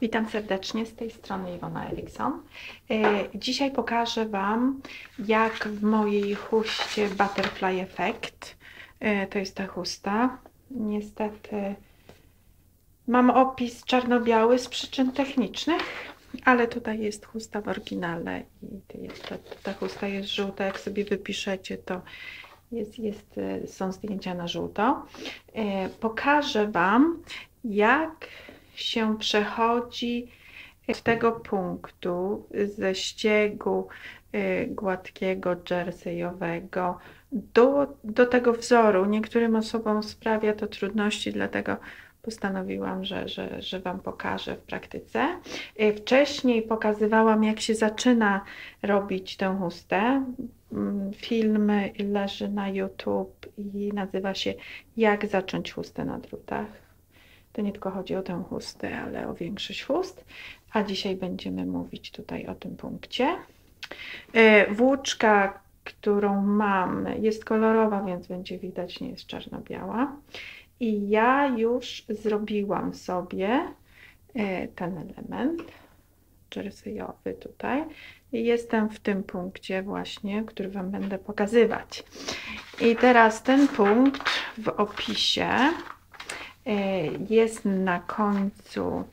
Witam serdecznie z tej strony Iwona Erikson. E, Dzisiaj pokażę Wam, jak w mojej chuście Butterfly Effect, e, to jest ta chusta, niestety mam opis czarno-biały z przyczyn technicznych, ale tutaj jest chusta w oryginale i jest, ta, ta chusta jest żółta, jak sobie wypiszecie to jest, jest, e, są zdjęcia na żółto. Pokażę Wam, jak się przechodzi z tego punktu ze ściegu y, gładkiego, jerseyowego do, do tego wzoru. Niektórym osobom sprawia to trudności, dlatego postanowiłam, że, że, że Wam pokażę w praktyce. Y, Wcześniej pokazywałam, jak się zaczyna robić tę chustę. Mm, Film leży na YouTube i nazywa się Jak zacząć chustę na drutach. To nie tylko chodzi o tę chustę, ale o większość chust. A dzisiaj będziemy mówić tutaj o tym punkcie. E, Włóczka, którą mam, jest kolorowa, więc będzie widać, nie jest czarno-biała. I ja już zrobiłam sobie e, ten element jerseyowy tutaj. I jestem w tym punkcie właśnie, który Wam będę pokazywać. I teraz ten punkt w opisie jest na końcu,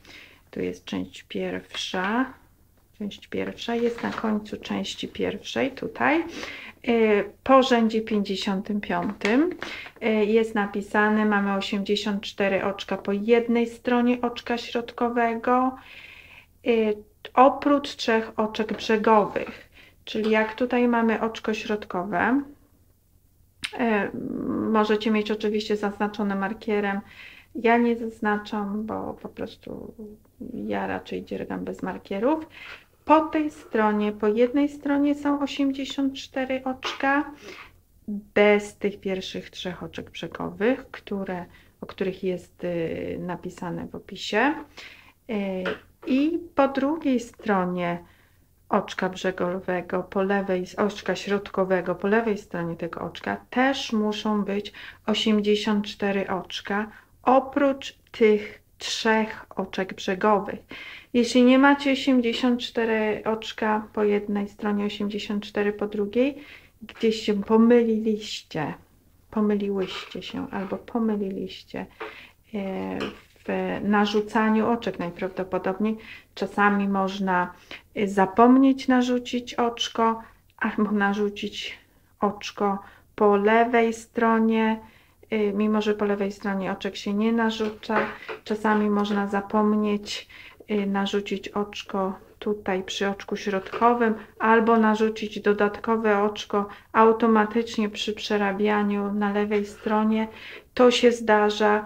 tu jest część pierwsza, część pierwsza, jest na końcu części pierwszej tutaj, e, po rzędzie 55 e, jest napisane, mamy 84 oczka po jednej stronie oczka środkowego, oprócz trzech oczek brzegowych, czyli jak tutaj mamy oczko środkowe, możecie mieć oczywiście zaznaczone markierem ja nie zaznaczam, bo po prostu ja raczej dziergam bez markierów. Po tej stronie, po jednej stronie są 84 oczka, bez tych pierwszych trzech oczek brzegowych, które, o których jest y, napisane w opisie. Y, I po drugiej stronie oczka brzegowego, po lewej, oczka środkowego, po lewej stronie tego oczka też muszą być 84 oczka oprócz tych trzech oczek brzegowych. Jeśli nie macie 84 oczka po jednej stronie, 84 po drugiej, gdzieś się pomyliliście, pomyliłyście się albo pomyliliście e, w narzucaniu oczek najprawdopodobniej. Czasami można zapomnieć narzucić oczko albo narzucić oczko po lewej stronie, mimo że po lewej stronie oczek się nie narzuca. Czasami można zapomnieć y, narzucić oczko tutaj przy oczku środkowym, albo narzucić dodatkowe oczko automatycznie przy przerabianiu na lewej stronie. To się zdarza.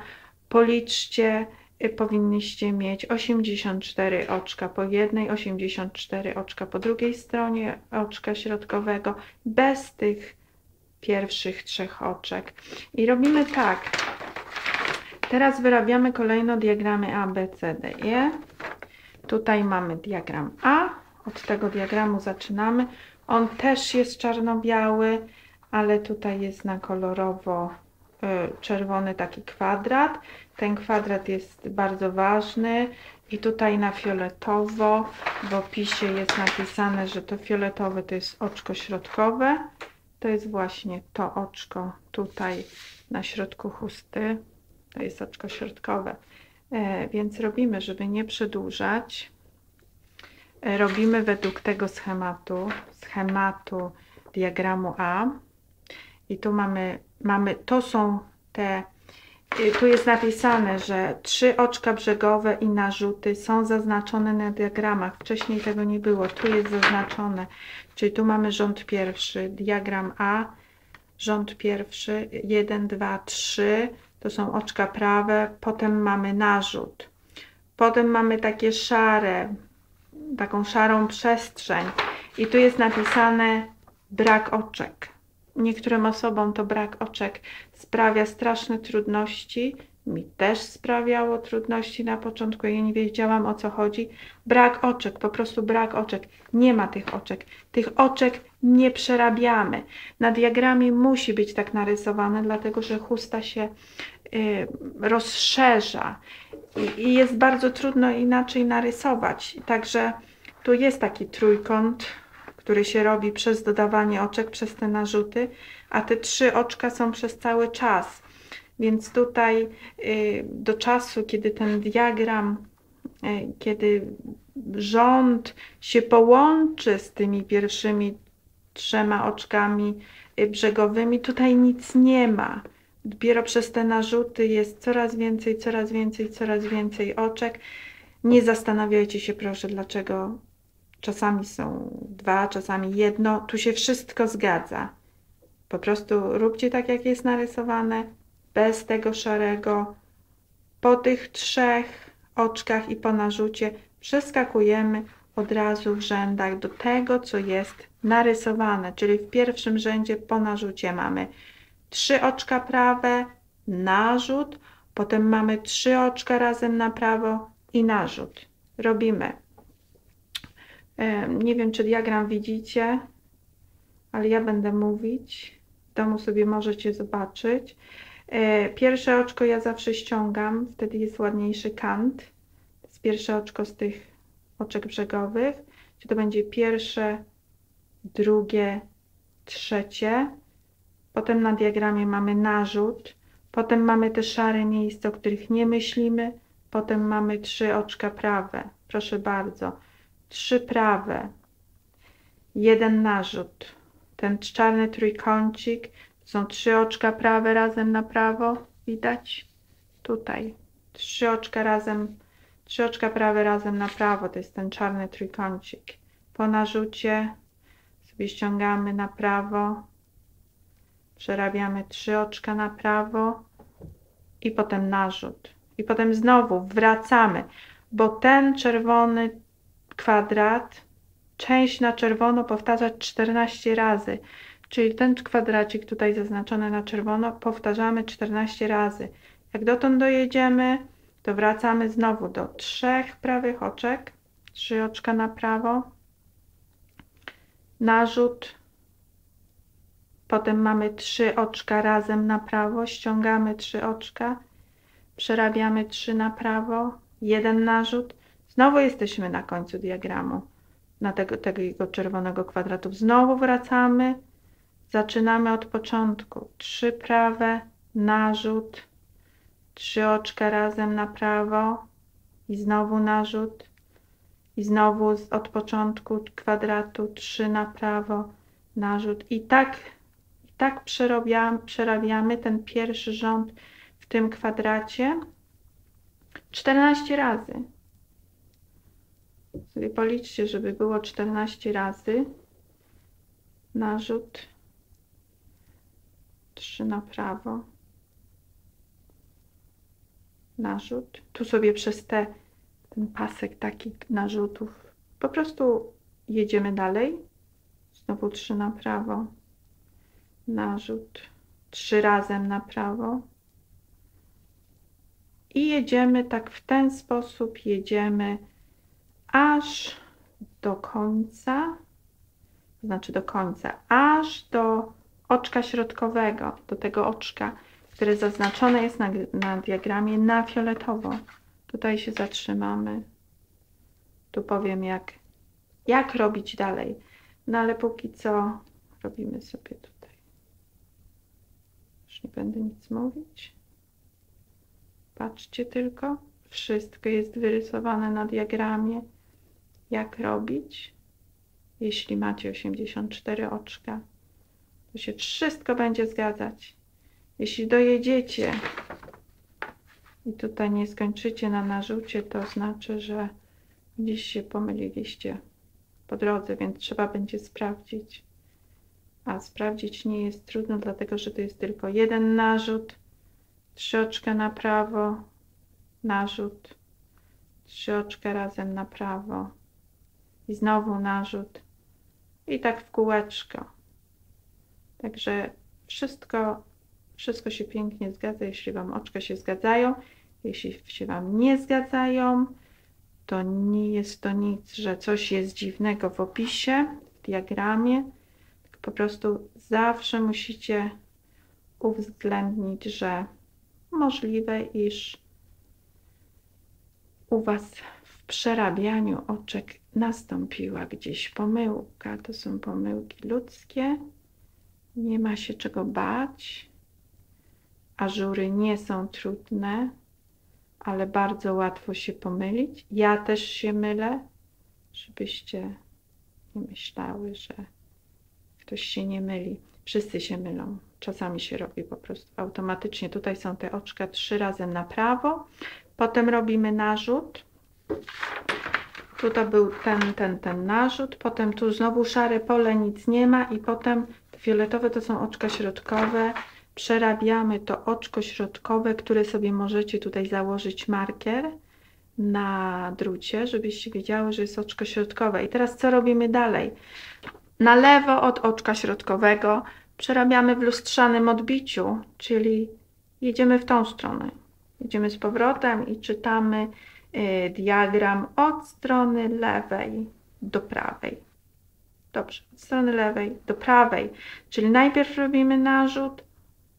Policzcie, y, powinniście mieć 84 oczka po jednej, 84 oczka po drugiej stronie oczka środkowego, bez tych pierwszych trzech oczek. I robimy tak. Teraz wyrabiamy kolejno diagramy A, B, C, D, E. Tutaj mamy diagram A. Od tego diagramu zaczynamy. On też jest czarno-biały, ale tutaj jest na kolorowo y, czerwony taki kwadrat. Ten kwadrat jest bardzo ważny i tutaj na fioletowo w opisie jest napisane, że to fioletowe to jest oczko środkowe, to jest właśnie to oczko tutaj na środku chusty. To jest oczko środkowe. E, więc robimy, żeby nie przedłużać, e, robimy według tego schematu, schematu diagramu A. I tu mamy, mamy to są te tu jest napisane, że trzy oczka brzegowe i narzuty są zaznaczone na diagramach. Wcześniej tego nie było. Tu jest zaznaczone. Czyli tu mamy rząd pierwszy, diagram A, rząd pierwszy, 1, 2, 3. To są oczka prawe. Potem mamy narzut. Potem mamy takie szare, taką szarą przestrzeń. I tu jest napisane brak oczek. Niektórym osobom to brak oczek sprawia straszne trudności. Mi też sprawiało trudności na początku. Ja nie wiedziałam o co chodzi. Brak oczek, po prostu brak oczek. Nie ma tych oczek. Tych oczek nie przerabiamy. Na diagramie musi być tak narysowane, dlatego że chusta się y, rozszerza. i, i jest bardzo trudno inaczej narysować. Także tu jest taki trójkąt, który się robi przez dodawanie oczek, przez te narzuty, a te trzy oczka są przez cały czas. Więc tutaj y, do czasu, kiedy ten diagram, y, kiedy rząd się połączy z tymi pierwszymi trzema oczkami y, brzegowymi, tutaj nic nie ma. Dopiero przez te narzuty jest coraz więcej, coraz więcej, coraz więcej oczek. Nie zastanawiajcie się proszę, dlaczego czasami są dwa, czasami jedno. Tu się wszystko zgadza. Po prostu róbcie tak, jak jest narysowane, bez tego szarego. Po tych trzech oczkach i po narzucie przeskakujemy od razu w rzędach do tego, co jest narysowane, czyli w pierwszym rzędzie po narzucie mamy trzy oczka prawe, narzut, potem mamy trzy oczka razem na prawo i narzut. Robimy. Nie wiem, czy diagram widzicie, ale ja będę mówić. W domu sobie możecie zobaczyć. E, pierwsze oczko ja zawsze ściągam, wtedy jest ładniejszy kant. To jest pierwsze oczko z tych oczek brzegowych. Czy to będzie pierwsze, drugie, trzecie. Potem na diagramie mamy narzut. Potem mamy te szare miejsca, o których nie myślimy. Potem mamy trzy oczka prawe. Proszę bardzo. Trzy prawe. Jeden narzut. Ten czarny trójkącik. Są trzy oczka prawe razem na prawo. Widać? Tutaj. Trzy oczka razem. Trzy oczka prawe razem na prawo. To jest ten czarny trójkącik. Po narzucie sobie ściągamy na prawo przerabiamy trzy oczka na prawo i potem narzut. I potem znowu wracamy, bo ten czerwony kwadrat, część na czerwono powtarzać 14 razy. Czyli ten kwadracik tutaj zaznaczony na czerwono powtarzamy 14 razy. Jak dotąd dojedziemy, to wracamy znowu do trzech prawych oczek, trzy oczka na prawo, narzut, Potem mamy trzy oczka razem na prawo, ściągamy trzy oczka, przerabiamy trzy na prawo, jeden narzut. Znowu jesteśmy na końcu diagramu, na tego, tego czerwonego kwadratu. Znowu wracamy, zaczynamy od początku. Trzy prawe, narzut, trzy oczka razem na prawo i znowu narzut. I znowu od początku kwadratu trzy na prawo, narzut. I tak tak przerabiamy ten pierwszy rząd w tym kwadracie 14 razy. Sobie policzcie, żeby było 14 razy. Narzut 3 na prawo. Narzut. Tu sobie przez te, ten pasek taki narzutów po prostu jedziemy dalej. Znowu 3 na prawo narzut, trzy razem na prawo. I jedziemy tak w ten sposób, jedziemy aż do końca, to znaczy do końca, aż do oczka środkowego, do tego oczka, które zaznaczone jest na, na diagramie na fioletowo. Tutaj się zatrzymamy. Tu powiem, jak, jak robić dalej. No ale póki co robimy sobie tu nie będę nic mówić. Patrzcie tylko, wszystko jest wyrysowane na diagramie, jak robić. Jeśli macie 84 oczka, to się wszystko będzie zgadzać. Jeśli dojedziecie i tutaj nie skończycie na narzucie, to znaczy, że gdzieś się pomyliliście po drodze, więc trzeba będzie sprawdzić a sprawdzić nie jest trudno, dlatego że to jest tylko jeden narzut, trzy oczka na prawo, narzut, trzy oczka razem na prawo i znowu narzut i tak w kółeczko. Także wszystko, wszystko się pięknie zgadza, jeśli Wam oczka się zgadzają. Jeśli się Wam nie zgadzają, to nie jest to nic, że coś jest dziwnego w opisie, w diagramie po prostu zawsze musicie uwzględnić, że możliwe, iż u Was w przerabianiu oczek nastąpiła gdzieś pomyłka. To są pomyłki ludzkie. Nie ma się czego bać. Ażury nie są trudne, ale bardzo łatwo się pomylić. Ja też się mylę, żebyście nie myślały, że ktoś się nie myli. Wszyscy się mylą. Czasami się robi po prostu automatycznie. Tutaj są te oczka trzy razy na prawo. Potem robimy narzut. Tutaj był ten, ten, ten narzut. Potem tu znowu szare pole, nic nie ma. I potem fioletowe to są oczka środkowe. Przerabiamy to oczko środkowe, które sobie możecie tutaj założyć marker na drucie, żebyście wiedziały, że jest oczko środkowe. I teraz co robimy dalej? Na lewo od oczka środkowego przerabiamy w lustrzanym odbiciu, czyli jedziemy w tą stronę. Jedziemy z powrotem i czytamy diagram od strony lewej do prawej. Dobrze, od strony lewej do prawej. Czyli najpierw robimy narzut,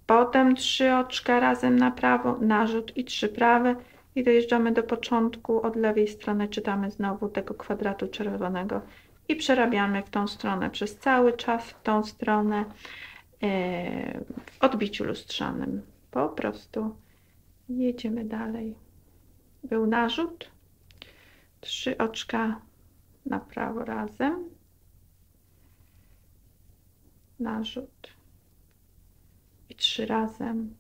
potem trzy oczka razem na prawo, narzut i trzy prawe i dojeżdżamy do początku. Od lewej strony czytamy znowu tego kwadratu czerwonego i przerabiamy w tą stronę przez cały czas w tą stronę e, w odbiciu lustrzanym. Po prostu jedziemy dalej. Był narzut, trzy oczka na prawo razem, narzut i trzy razem.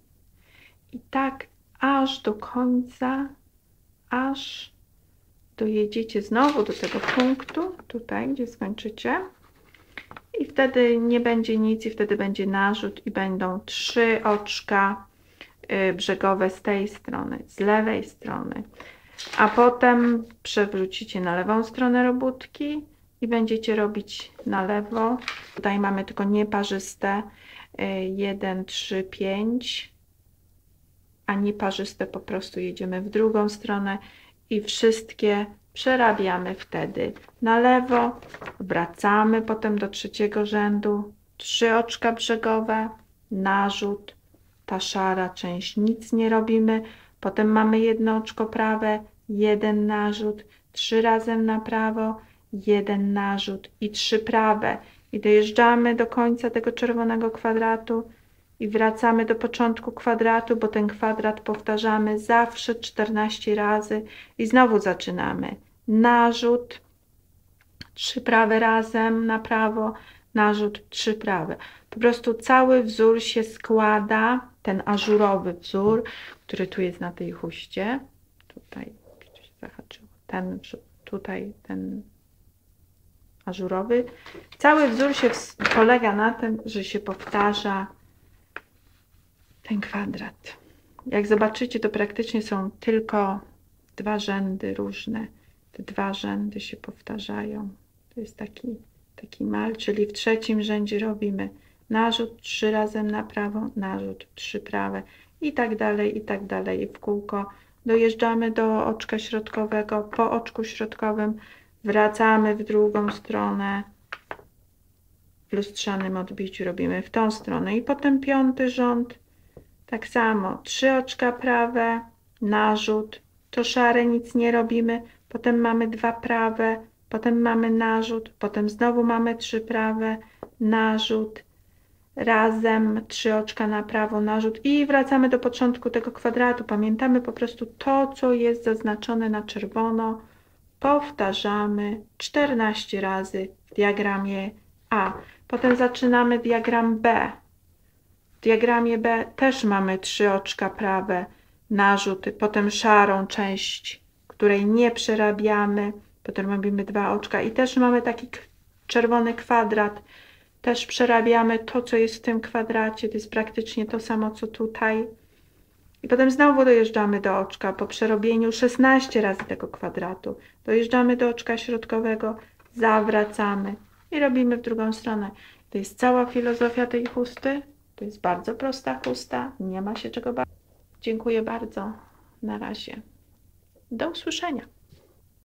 I tak aż do końca, aż dojedziecie znowu do tego punktu, tutaj, gdzie skończycie. I wtedy nie będzie nic, i wtedy będzie narzut, i będą trzy oczka brzegowe z tej strony, z lewej strony. A potem przewrócicie na lewą stronę robótki i będziecie robić na lewo. Tutaj mamy tylko nieparzyste 1, 3, 5, a nieparzyste po prostu jedziemy w drugą stronę i wszystkie przerabiamy wtedy na lewo, wracamy potem do trzeciego rzędu, trzy oczka brzegowe, narzut, ta szara część, nic nie robimy, potem mamy jedno oczko prawe, jeden narzut, trzy razem na prawo, jeden narzut i trzy prawe i dojeżdżamy do końca tego czerwonego kwadratu i wracamy do początku kwadratu, bo ten kwadrat powtarzamy zawsze 14 razy i znowu zaczynamy. Narzut, trzy prawe razem na prawo, narzut, trzy prawe. Po prostu cały wzór się składa, ten ażurowy wzór, który tu jest na tej chuście. Tutaj się zahaczyło. Ten tutaj, ten ażurowy. Cały wzór się polega na tym, że się powtarza ten kwadrat. Jak zobaczycie, to praktycznie są tylko dwa rzędy różne. Te dwa rzędy się powtarzają. To jest taki, taki mal, czyli w trzecim rzędzie robimy narzut trzy razem na prawo, narzut trzy prawe i tak dalej, i tak dalej. W kółko. Dojeżdżamy do oczka środkowego, po oczku środkowym wracamy w drugą stronę, w lustrzanym odbiciu robimy w tą stronę. I potem piąty rząd, tak samo, trzy oczka prawe, narzut, to szare nic nie robimy, potem mamy dwa prawe, potem mamy narzut, potem znowu mamy trzy prawe, narzut, razem trzy oczka na prawo, narzut i wracamy do początku tego kwadratu. Pamiętamy po prostu to, co jest zaznaczone na czerwono, powtarzamy 14 razy w diagramie A. Potem zaczynamy diagram B. W diagramie B też mamy trzy oczka prawe, narzuty, potem szarą część, której nie przerabiamy, potem robimy dwa oczka i też mamy taki czerwony kwadrat, też przerabiamy to, co jest w tym kwadracie, to jest praktycznie to samo, co tutaj. I potem znowu dojeżdżamy do oczka po przerobieniu 16 razy tego kwadratu. Dojeżdżamy do oczka środkowego, zawracamy i robimy w drugą stronę. To jest cała filozofia tej chusty. To jest bardzo prosta chusta, nie ma się czego bać. Dziękuję bardzo. Na razie. Do usłyszenia.